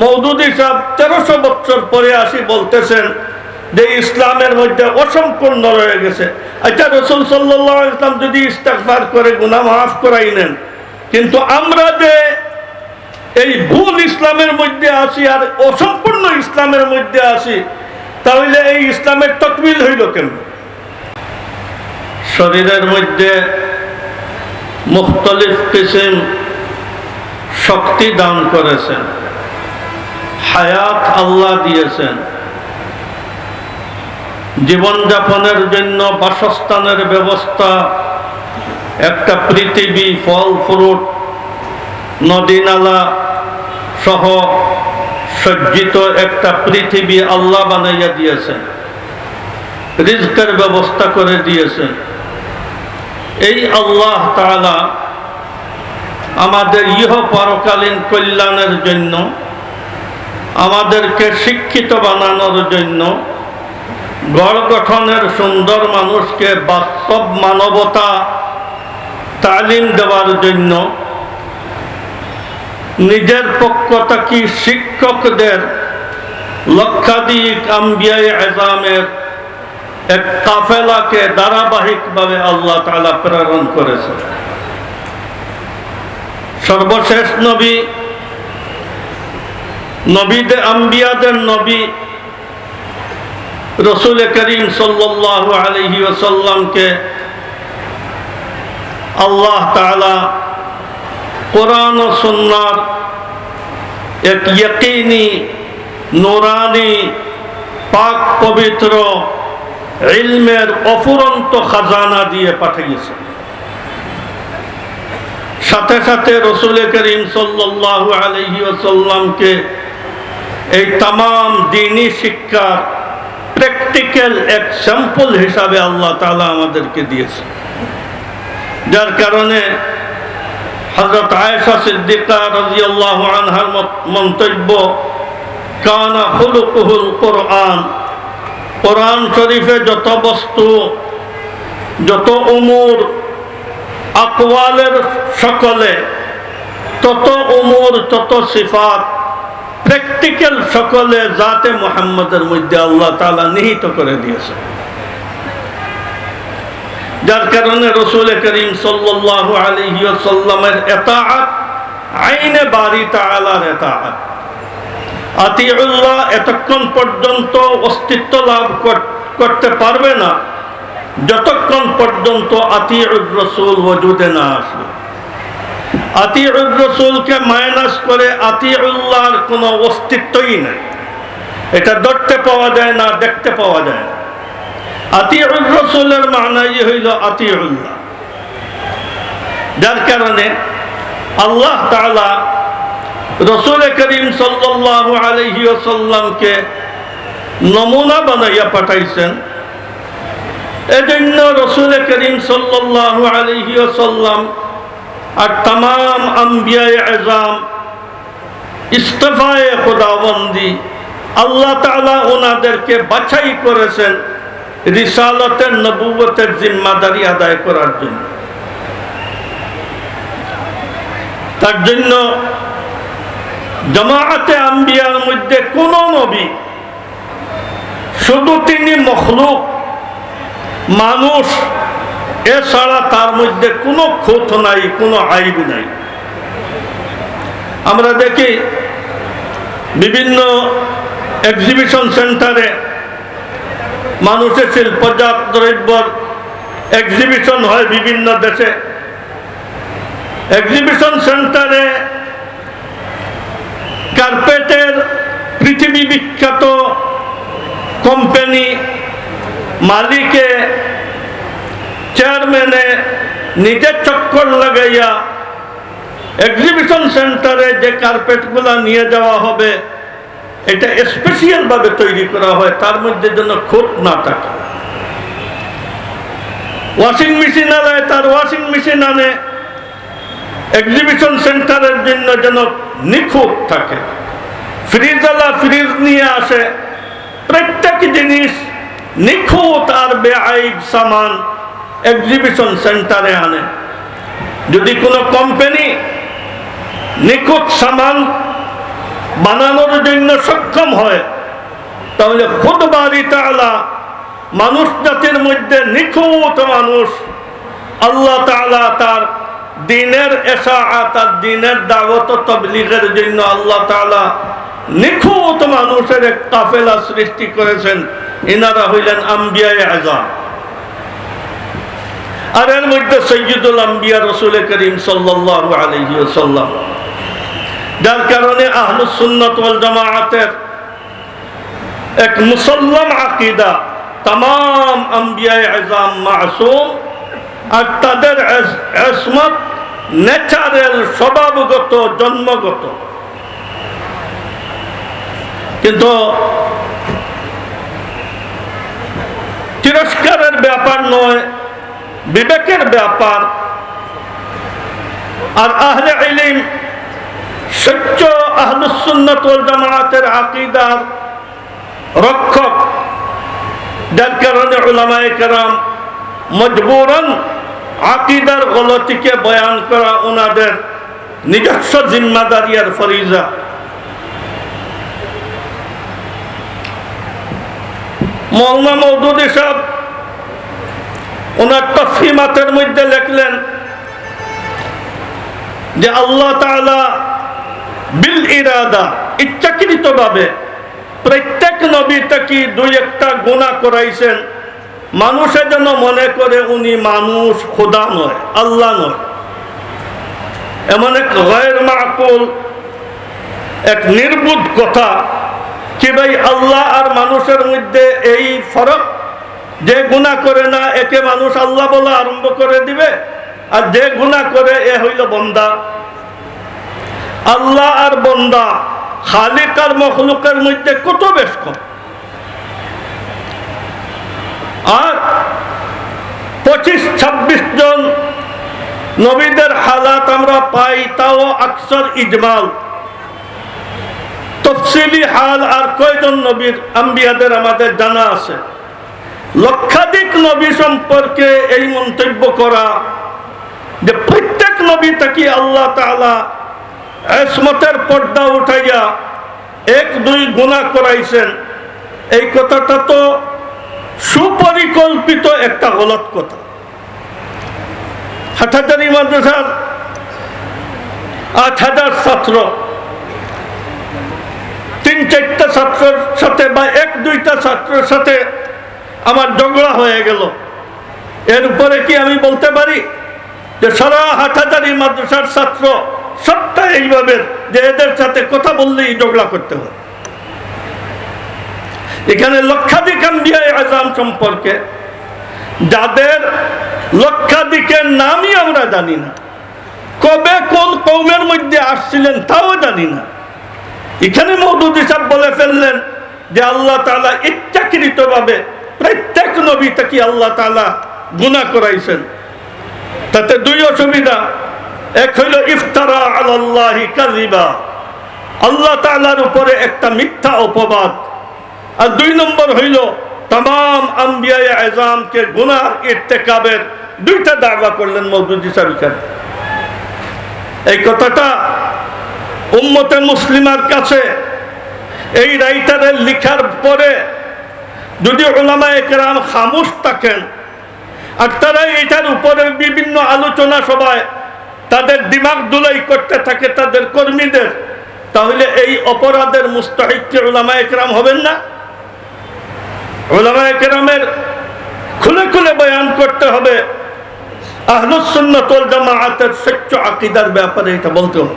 মৌদুদি সাহেব তেরোশো বছর পরে আসি বলতেছেন যে ইসলামের মধ্যে অসম্পূর্ণ রয়ে গেছে। আচ্ছা রসুল সাল্লাহ ইসলাম যদি ইস্তেকফার করে গুনা মাফ করাই নেন। কিন্তু আমরা যে এই ভুল ইসলামের মধ্যে আসি আর অসম্পূর্ণ ইসলামের মধ্যে আসি, তাহলে এই ইসলামের তকমিল হইল কেন শরীরের মধ্যে মুখতলিফ কিসিম শক্তি দান করেছেন। হায়াত আল্লাহ দিয়েছেন। জীবনযাপনের জন্য বাসস্থানের ব্যবস্থা, একটা পৃথিবী, ফল, ফ্রুট, নদী, নালা সহ সজ্জিত একটা পৃথিবী আল্লাহ বানাইয়া দিয়েছেন। রিজকের ব্যবস্থা করে দিয়েছেন। এই আল্লাহ তাআলা আমাদের ইহ পরকালীন কল্যাণের জন্য আমাদেরকে শিক্ষিত বানানোর জন্য গড় গঠনের সুন্দর মানুষকে বাস্তব মানবতা তালিম দেওয়ার জন্য নিজের পক্ষ থেকে শিক্ষকদের লক্ষাধিক আম্বিয়ায় আজামের এক কাফেলাকে ধারাবাহিকভাবে আল্লাহ তাআলা প্রেরণ করেছে সর্বশেষ নবী নবীদের আম্বিয়াদের নবী রসুল করিম সাল্লাহ আলহি ওসাল্লামকে আল্লাহ তাআলা কোরআন ও সুন্নার এক ইয়কিনি, নোরানি, পাক পবিত্র ইলমের অফুরন্ত খাজানা দিয়ে পাঠিয়েছে। সাথে সাথে রসুল করিম সাল্লাহ আলহি ওসাল্লামকে এই তাম দিনী শিক্ষা প্র্যাকটিক্যাল এক স্যাম্পল হিসাবে আল্লাহ তালা আমাদেরকে দিয়েছে। যার কারণে হজরত আয়েশা সিদ্দিকা রাজিয়াল্লাহ আনহার মন্তব্য, কানা খুলুকুহুল কোরআন। কোরআন শরীফে যত বস্তু, যত উমুর আকওয়ালের সকলে, তত উমুর, তত সিফাত প্র্যাকটিক্যাল সকলে জাতে মোহাম্মদের মধ্যে আল্লাহ তালা নিহিত করে দিয়েছে যার কারণে রসুল করিম সাল্লাহ আলহিসাল্লামের এতাআত, আইনে বাড়ি তালার এতাআত। আতিউল্লাহ এতক্ষণ পর্যন্ত অস্তিত্ব লাভ করতে পারবে না, যতক্ষণ পর্যন্ত আতিউর রসুল ওজুদে না আসবে। আতিউর রসুলকে মাইনাস করে আতিউল্লাহর কোনো অস্তিত্বই নেই। এটা ধরতে পাওয়া যায় না, দেখতে পাওয়া যায় না। আতিউর রসুলের মানাই হইল আতিউল্লাহ। যার কারণে আল্লাহ তাআলা রসুল করিম সাল্লাহ আলহি সাল্লামকে নমুনা বানাইয়া পাঠাইছেন। এজন্য রসুল করিম সাল্লাহ আলহি সাল্লাম আর তাম আম্বিয়ায় এজাম ইস্তফায় খোদাবন্দি, আল্লাহ তালা ওনাদেরকে বাছাই করেছেন রিসালতের নবুবতের জিম্মাদারি আদায় করার জন্য। তার জন্য জমাআতে আম্বিয়ার মধ্যে কোন নবী, শুধু তিনি মখলুক, মানুষ এছাড়া তার মধ্যে কোনো ক্ষত নাই, কোনো আইব নাই। আমরা দেখি বিভিন্ন এক্সিবিশন সেন্টারে মানুষের শিল্পজাত দ্রব্যর এক্সিবিশন হয় বিভিন্ন দেশে। এক্সিবিশন সেন্টারে কার্পেটের পৃথিবী বিখ্যাত কোম্পানি মালিকে চেয়ারম্যানে নিজের চক্কর লাগাইয়া এক্সিবিশন সেন্টারে যে কার্পেটগুলা নিয়ে যাওয়া হবে, এটা স্পেশিয়াল ভাবে তৈরি করা হয়, তার মধ্যে যেন খুঁত না থাকে। ওয়াশিং মেশিন আলায় তার ওয়াশিং মেশিন আনে এক্সিবিশন সেন্টারের জন্য যেন নিখুঁত থাকে। ফ্রিজওয়ালা ফ্রিজ নিয়ে আসে, প্রত্যেক জিনিস নিখুঁত আর বেআইব সামান। এক্সিবিশন সেন্টারে আনে। যদি কোনো কোম্পানি নিখুঁত সামান বানানোর জন্য সক্ষম হয়, তাহলে খুদ বাড়ি তালা মানুষ জাতির মধ্যে নিখুঁত মানুষ আল্লাহ তাআলা তার দিনের এসা তার দিনের দাওয়াত তবলিগের জন্য আল্লাহ তাআলা নিখুঁত মানুষের এক কাফেলা সৃষ্টি করেছেন। ইনারা হইলেন আম্বিয়ায় আজম। আর এর মধ্যে সৈয়দুল আম্বিয়া রসুল করিম সাল্লাল্লাহু আলাইহি ওয়াসাল্লাম, যার কারণে আহলুস সুন্নাত ওয়াল জামাআতের এক মুসল্লাম আকিদা তাম আম্বিয়ায় আজম মাসুম আর তাদের এসমত ন্যাচারাল, স্বভাবগত, জন্মগত। কিন্তু তিরস্কারের ব্যাপার নয় বিবেকের ব্যাপার। আর আহলে ইলিম, সচ্চ আহলুসুন্নতুল জামায়াতের আকিদার রক্ষক। যার কারণে ওলামায়ে কেরাম মজবুরন আকিদার গলতিকে বয়ান করা ওনাদের নিজস্ব জিম্মাদারি আর ফরিজা। মৌলানা মৌদুদি সাহেব ওনার তফিমাতের মধ্যে লেখলেন যে আল্লাহ তাআলা বিল ইরাদা ইচ্ছাকৃতভাবে প্রত্যেক নবী তাকে দুই একটা গুণা করাইছেন। মানুষে যেন মনে করে উনি মানুষ, খোদা নয়, আল্লাহ নয়। এমন এক গয়ের মাকুল এক নির্বুধ কথা কি ভাই আল্লাহ আর মানুষের মধ্যে এই ফরক যে গুণা করে না, একে মানুষ আল্লাহ বলা আরম্ভ করে দিবে। আর যে গুণা করে, এ হইল বন্দা। আল্লাহ আর বন্দা, খালিক আর মখলুকের মধ্যে কত বেশ কম। আর পঁচিশ, ছাব্বিশ জন নবীদের হালাত আমরা পাই, তাও আকসর ইজমাল। তফসিলি হাল আর কয়জন নবীর আম্বিয়াদের আমাদের জানা আছে? লক্ষাধিক নবী সম্পর্কে এই মন্তব্য করা যে প্রত্যেক নবী তাকে আল্লাহ তালা এসমতের পর্দা উঠাইয়া এক, দুই গুণা করাইছেন। এই কথাটা তো সুপরিকল্পিত একটা গলত কথা। হাটাজারি মাদ্রাসার আট হাজার ছাত্র, তিন, চারটা ছাত্রের সাথে বা এক, দুইটা ছাত্রের সাথে আমার ঝগড়া হয়ে গেল। এর উপরে কি আমি বলতে পারি? যে সারা হাটাজারি মাদ্রাসার ছাত্র সবটা এইভাবে যে এদের সাথে কথা বললেই ঝগড়া করতে হয়। এখানে লক্ষাধিক আজাম সম্পর্কে যাদের লক্ষাধিকের নামই আমরা জানি না, কবে কোন কৌমের মধ্যে আসছিলেন তাও জানি না। এখানে মৌদুদি সাহেব বলে ফেললেন যে আল্লাহ তালা ইচ্ছাকৃত ভাবে প্রত্যেক নবী তাকে আল্লাহ তালা গুণা করাইছেন। তাতে দুই অসুবিধা। এক হইল ইফতারা আল্লাহ কাজিবা আল্লাহ তালার উপরে একটা মিথ্যা অপবাদ। আর দুই নম্বর হইল তাম আম্বিয়ায় আজামকে গুনার ইর্তেকাবের দুইটা দাবা করলেন মৌদুদি সাহেব এই কথাটা উম্মতে মুসলিমার কাছে এই রাইটারের লিখার পরে যদি ওলামা একরাম খামুশ থাকেন, আর তারা এটার উপরে বিভিন্ন আলোচনা সভায় তাদের দিমাগ দুলাই করতে থাকে তাদের কর্মীদের, তাহলে এই অপরাধের মুস্তাহিককে ওলামা একরাম হবেন না? ওলামা একরামের খুলে খুলে বয়ান করতে হবে আহলুসুন্নতল জামাআতের সচ্চ আকিদার ব্যাপারে এটা বলতে হবে।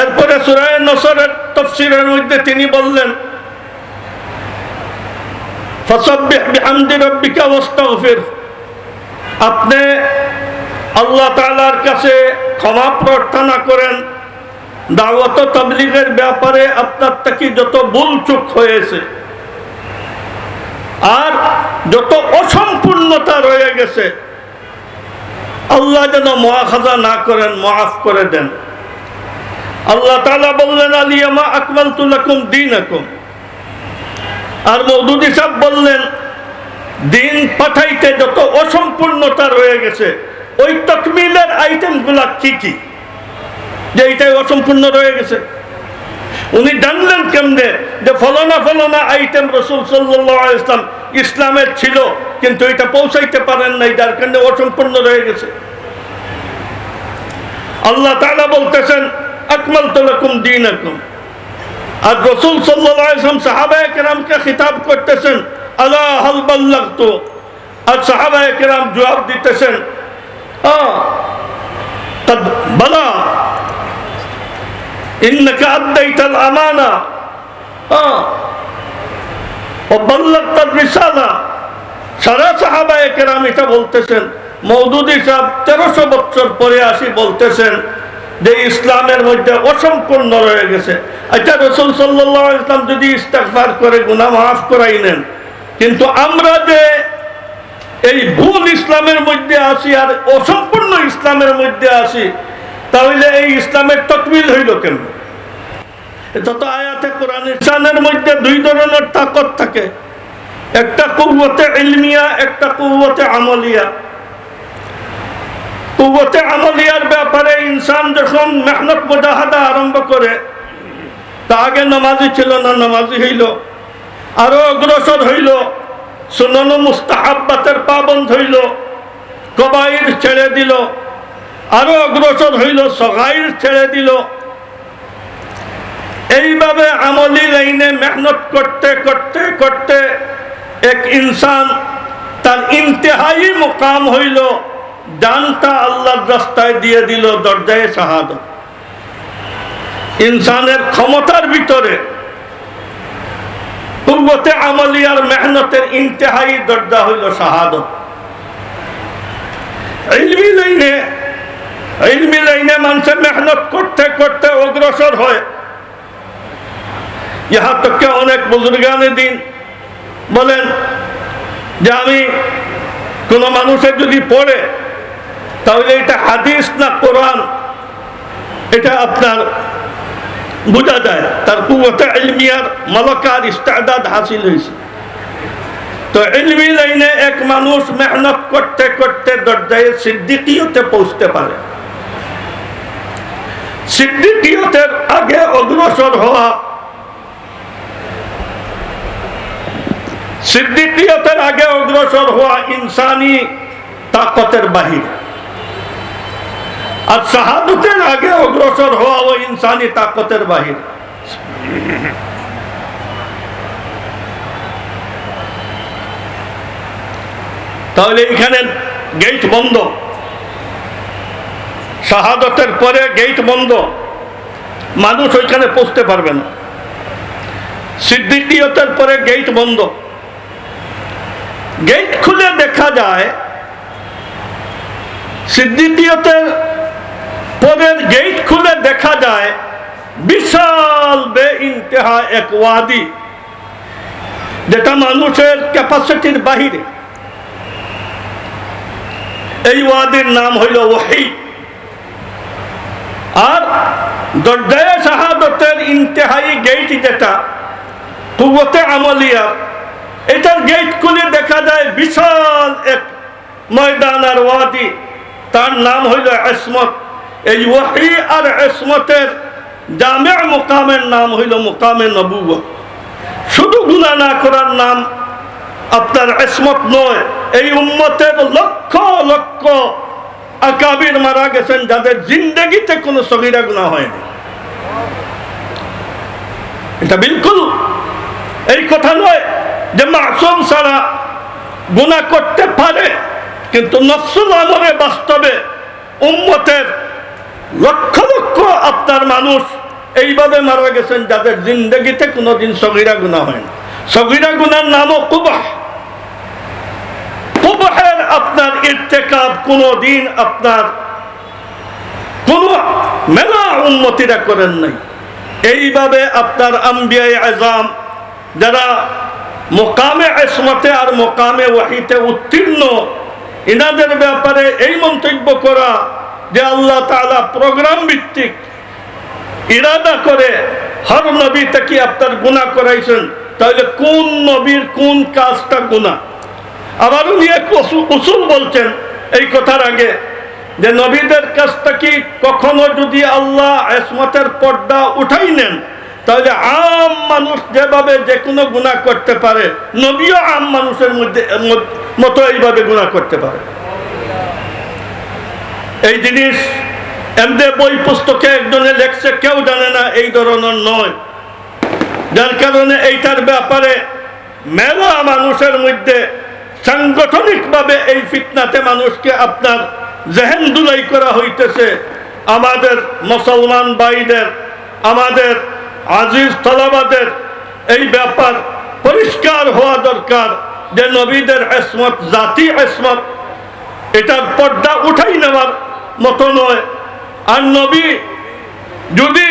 এরপরে সুরায় নসরের তফসিরের মধ্যে তিনি বললেন আপনি আল্লাহ তালার কাছে ক্ষমা প্রার্থনা করেন, দাওয়াত তবলিগের ব্যাপারে আপনার থেকে যত ভুল চুক হয়েছে আর যত অসম্পূর্ণতা রয়ে গেছে, আল্লাহ যেন মহাখাজা না করেন মাফ করে দেন। আল্লাহ তালা বললেন আলিয়ামা আকমাল তুলাকুম দিন আর মৌদুদি সাহ বললেন, দিন পাঠাইতে যত অসম্পূর্ণতা রয়ে গেছে, ওই তকমিলের আইটেমগুলা কি কি? যে এইটাই অসম্পূর্ণ রয়ে গেছে। উনি জানলেন কেমনে যে ফলনা ফলনা আইটেম রসুল সাল্লাহ ইসলাম ইসলামের ছিল, কিন্তু এটা পৌঁছাইতে পারেন নাই, যার কারণে অসম্পূর্ণ রয়ে গেছে। আল্লাহ তাআলা বলতেছেন আকমল তলাকুম দিন আকুম সারা সাহাবায় কেরাম এটা বলতেছেন, মৌদুদি সাহেব তেরোশো বছর পরে আসি বলতেছেন যে ইসলামের মধ্যে অসম্পূর্ণ রয়ে গেছে। আচ্ছা রসুল সাল্লাহ ইসলাম যদি ইস্তাকবার করে, গুনাহ মাফ করাই নেন। কিন্তু আমরা যে এই ভুল ইসলামের মধ্যে আসি আর অসম্পূর্ণ ইসলামের মধ্যে আসি তাহলে এই ইসলামের তকমিল হইল কেন? এটা তো আয়াতে কোরআন ইসলামের মধ্যে দুই ধরনের তাকত থাকে। একটা কুবতে ইলমিয়া, একটা কুবতে আমলিয়া। কুবতে আমলিয়ার ব্যাপারে ইনসান যখন মেহনত মুজাহাদা আরম্ভ করে, তা আগে নামাজি ছিল না, নামাজি হইল। আরও অগ্রসর হইল। সুনন মুস্তাহাব্বাতের পাবন্ধ হইল। কবাইর ছেড়ে দিল। আরও অগ্রসর হইল, সগাইর ছেড়ে দিল। এইভাবে আমলি লাইনে মেহনত করতে করতে করতে এক ইনসান তার ইন্তেহাই মোকাম হইল। জানটা আল্লাহর রাস্তায় দিয়ে দিল, দরজায় শাহাদ ইনসানের ক্ষমতার ভিতরে কুব্বতে আমলিয়ার মেহনতের ইন্তেহাই দরজা হইল শাহাদত। ইলমি লাইনে ইলমি লাইনে মানুষের মেহনত করতে করতে অগ্রসর হয়। ইহা তোকে অনেক বুজুর্গানে দিন। বলেন যে আমি কোনো মানুষের যদি পড়ে তাহলে এটা হাদিস না কোরআন? এটা আপনার বোঝা যায়। তার কুয়াতে ইলমিয়ার মলকার ইস্তাদাদ হাসিল হয়েছে। তো ইলমি লাইনে এক মানুষ মেহনত করতে করতে দরজায় সিদ্দিকিয়তে পৌঁছতে পারে। সিদ্দিকিয়তের আগে অগ্রসর হওয়া সিদ্দিকিয়তের আগে অগ্রসর হওয়া ইনসানি তাকতের বাহির। আর শাহাদতের আগে অগ্রসর হওয়া ও ইনসানি তাকতের বাহির। তাহলে এখানে গেট বন্ধ। শাহাদতের পরে গেট বন্ধ। মানুষ ওইখানে পৌঁছতে পারবে না। সিদ্দিকিয়তের পরে গেট বন্ধ। গেট খুলে দেখা যায়, সিদ্দিকিয়তের পরের গেট খুলে দেখা যায়, বিশাল বে ইন্তেহা এক ওয়াদি, যেটা মানুষের ক্যাপাসিটির বাহিরে। এই ওয়াদির নাম হইল ওয়াহি। আর দরজায় শাহাদতের ইন্তেহাই গেট যেটা কুবতে আমলিয়া, এটার গেট খুলে দেখা যায় বিশাল এক ময়দান আর ওয়াদি। তার নাম হইল এসমত এই ওয়াহি আর এসমতের জামে মোকামের নাম হইল মোকামে নবুব শুধু গুণা না করার নাম আপনার এসমত নয়, এই উম্মতের লক্ষ লক্ষ আকাবির মারা গেছেন যাদের জিন্দগিতে কোনো সগিরা গুণা হয়নি। এটা বিলকুল এই কথা নয় যে মাসুম ছাড়া গুণা করতে পারে, কিন্তু নফসুল আমরে বাস্তবে উম্মতের লক্ষ লক্ষ আপনার মানুষ এইভাবে মারা গেছেন, যাদের জিন্দগিতে কোনোদিন সগিরা গুণা হয় না। সগিরা গুনার নামও কুবাহ। কুবাহের আপনার ইর্তেকাব কোনো দিন আপনার কোন মেলা উন্নতিরা করেন নাই। এইভাবে আপনার আম্বিয়ায় আজাম যারা মোকামে এসমতে আর মোকামে ওয়াহিতে উত্তীর্ণ, ইনাদের ব্যাপারে এই মন্তব্য করা যে আল্লাহ তালা প্রোগ্রাম ভিত্তিক ইরাদা করে হর নবী থেকে আপনার গুণা করাইছেন, তাহলে কোন নবীর কোন কাজটা গুণা আবার উনি এক উসুল বলছেন এই কথার আগে যে নবীদের কাছ কি কখনো যদি আল্লাহ এসমতের পর্দা উঠাই নেন, তাহলে আম মানুষ যেভাবে যে কোনো গুণা করতে পারে, নবীও আম মানুষের মধ্যে, মতো এইভাবে গুণা করতে পারে। এই জিনিস, এমনি বই পুস্তকে একজনে লেখছে, কেউ জানে না, এই ধরনের নয়। যার কারণে এইটার ব্যাপারে মেলা মানুষের মধ্যে সাংগঠনিকভাবে এই ফিতনাতে মানুষকে আপনার জেহেন দুলাই করা হইতেছে। আমাদের মুসলমান ভাইদের, আমাদের আজিজ তলাবাদের এই ব্যাপার পরিষ্কার হওয়া দরকার যে নবীদের এসমত, জাতি এসমত, এটার পর্দা উঠাই নেওয়ার মতো নয়। আর নবী, যদি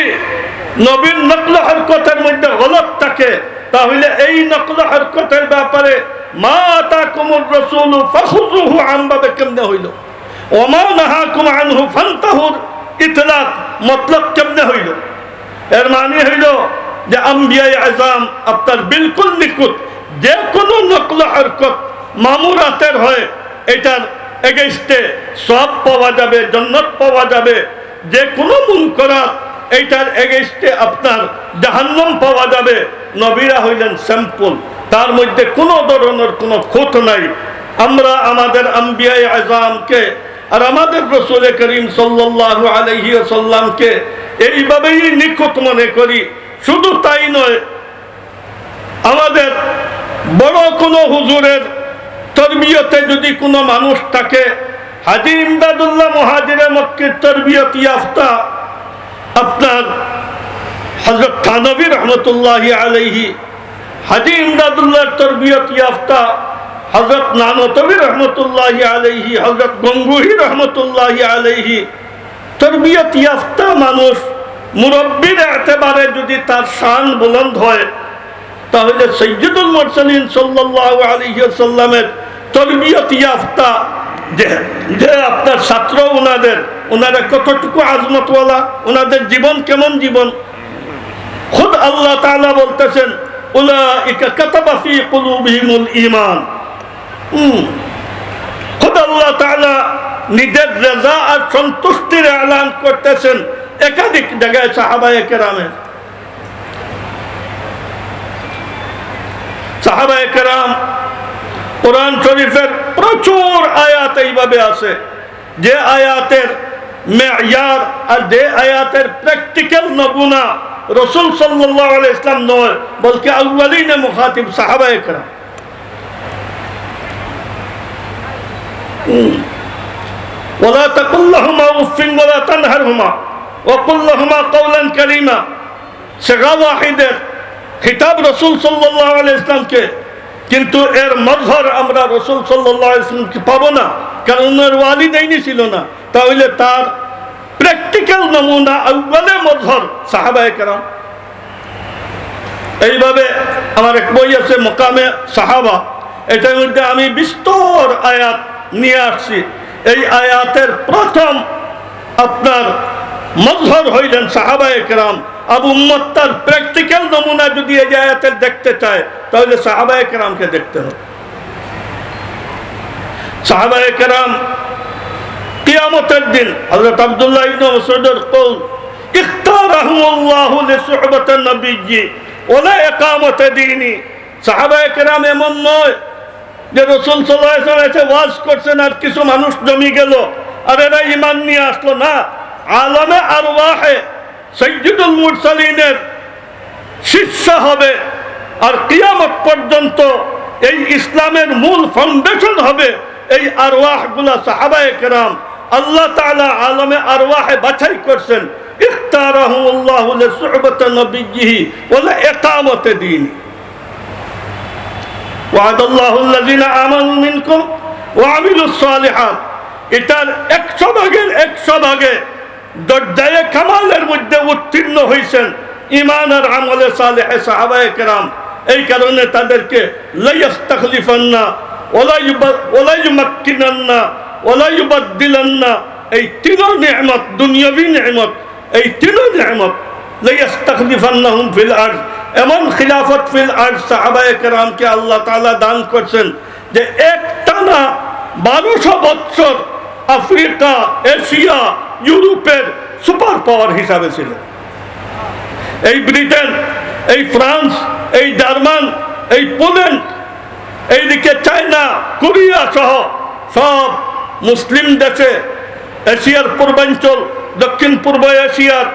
নবীন নকল হরকতের মধ্যে গলত থাকে, তাহলে এই নকল হরকতের ব্যাপারে, মা তা কুমুর রসুল ফাখুজুহু আমভাবে কেমনে হইল? ওমা নাহা কুমানহু ফান্তাহুর ইতলাক মতলব কেমনে হইল? এর মানে হইল যে আম্বিয়াই আজাম আপনার বিলকুল নিকুত যে কোনো নকল হরকত মামুরাতের হয়, এটার এগেস্টে সব পাওয়া যাবে, জন্নত পাওয়া যাবে, যে কোনো মন করা এইটার এগেস্টে আপনার জাহান্নম পাওয়া যাবে। নবীরা হইলেন স্যাম্পল, তার মধ্যে কোনো ধরনের কোনো ক্ষত নাই। আমরা আমাদের আম্বিয়াই আজামকে আর আমাদের রসুল করিম সাল্লাল্লাহু আলাইহি সাল্লামকে এইভাবেই নিখুঁত মনে করি। শুধু তাই নয়, আমাদের বড় কোনো হুজুরের তরবিয়তে যদি কোনো মানুষ থাকে, হাজি ইমদাদুল্লাহ মহাজিরে মক্কির তরবিয়ত ইয়াফতা, আপনার হজরত থানবী রহমতুল্লাহ আলহি হাজি ইমদাদুল্লাহ তরবিয়ত ইয়াফতা হজরত নানতবী রহমতুল্লাহ আলহি হজরত গঙ্গুহি রহমতুল্লাহ আলহি তরবিয়ত ইয়াফতা মানুষ মুরব্বীর এতেবারে যদি তার শান বুলন্দ হয়, তাহলে সৈয়দুল মুরসালিন সাল্লাল্লাহু আলাইহি সাল্লামের তরবিয়ত ইয়াফতা যে যে আপনার ছাত্র ওনাদের ওনারা কতটুকু আজমতওয়ালা ওনাদের জীবন কেমন জীবন? খুদ আল্লাহ তাআলা বলতেছেন, উলাইকা কাতাবা ফি কুলুবিহিমুল ঈমান। খুদ আল্লাহ তাআলা নিজের রেজা আর সন্তুষ্টির এলান করতেছেন, একাধিক জায়গায় সাহাবায়ে কেরামের। সাহাবায়ে কেরাম কোরআন শরীফের প্রচুর আয়াত এইভাবে আছে যে আয়াতের মেয়ার আর যে আয়াতের প্র্যাকটিক্যাল নমুনা রসুল সাল্লাহ ইসলাম নয় বলকে আউ্বালিন মুখাতিব সাহাবায়ে কেরাম ولا تقل لهما اف ولا تنهرهما وقل لهما قولا كريما সেগা ওয়াহিদের খিতাব রসুল সাল্লাহ ইসলামকে কিন্তু এর মজহর আমরা রসুল সাল্লাহ ইসলামকে পাবো না? কারণ ওনার ওয়ালিদাইনি ছিল না। তাহলে তার প্র্যাকটিক্যাল নমুনা আউ্বালে মজহর সাহাবায়ে কেরাম। এইভাবে আমার এক বই আছে, মোকামে সাহাবা। এটার মধ্যে আমি বিস্তর আয়াত নিয়ে আসছি। এই আয়াতের প্রথম আপনার মজহর হইলেন সাহাবায়ে কেরাম। আবু উম্মত তার প্র্যাকটিক্যাল নমুনা যদি এই আয়াতের দেখতে চায়, তাহলে সাহাবায়ে কেরামকে দেখতে হবে। সাহাবায়ে কেরাম কিয়ামতের দিন হযরত আব্দুল্লাহ ইবনে মাসউদের কওল, ইখতারাহুমুল্লাহু লিসুহবাতিন নবিয়্যি ওয়া ইকামতি দীনি। সাহাবায়ে কেরাম এমন নয় যে রসুল সাল্লাহ এসে ওয়াজ করছেন আর কিছু মানুষ জমি গেল, আর এরা ইমান নিয়ে আসলো না। আলমে আর ওয়াহে সৈয়দুল মুরসালিনের শীর্ষ হবে আর কিয়ামত পর্যন্ত এই ইসলামের মূল ফাউন্ডেশন হবে এই আরওয়াহগুলা সাহাবায়ে কেরাম আল্লাহ তাআলা আলমে আরওয়াহে বাছাই করছেন ইখতারাহুল্লাহু লিসুহবাতি নবিয়্যিহি ওয়া লিইকামতি দীনি وعد الله الذين آمنوا منكم وعملوا الصالحات এটার একশো ভাগের একশো ভাগে দরজায়ে কামালের মধ্যে উত্তীর্ণ হয়েছেন ইমান আর আমলে সালেহে সাহাবায়ে কেরাম। এই কারণে তাদেরকে লাইয়াস্তাখলিফান্না ওলাইমাক্কিনান্না, ওলাইবাদ্দিলান্না, এই তিনও নিয়ামত, দুনিয়াবি নিয়ামত, এই তিনও নিয়ামত লাইয়াস্তাখলিফান্নাহুম ফিল আরদ এমন খিলাফত ফিল আর সাহাবায়ে কেরামকে আল্লাহ তাআলা দান করছেন যে এক টানা বারোশো বৎসর আফ্রিকা, এশিয়া ইউরোপের সুপার পাওয়ার হিসাবে ছিল। এই ব্রিটেন, এই ফ্রান্স, এই জার্মান, এই পোল্যান্ড, এইদিকে চায়না, কোরিয়া সহ সব মুসলিম দেশে এশিয়ার পূর্বাঞ্চল দক্ষিণ পূর্ব এশিয়ার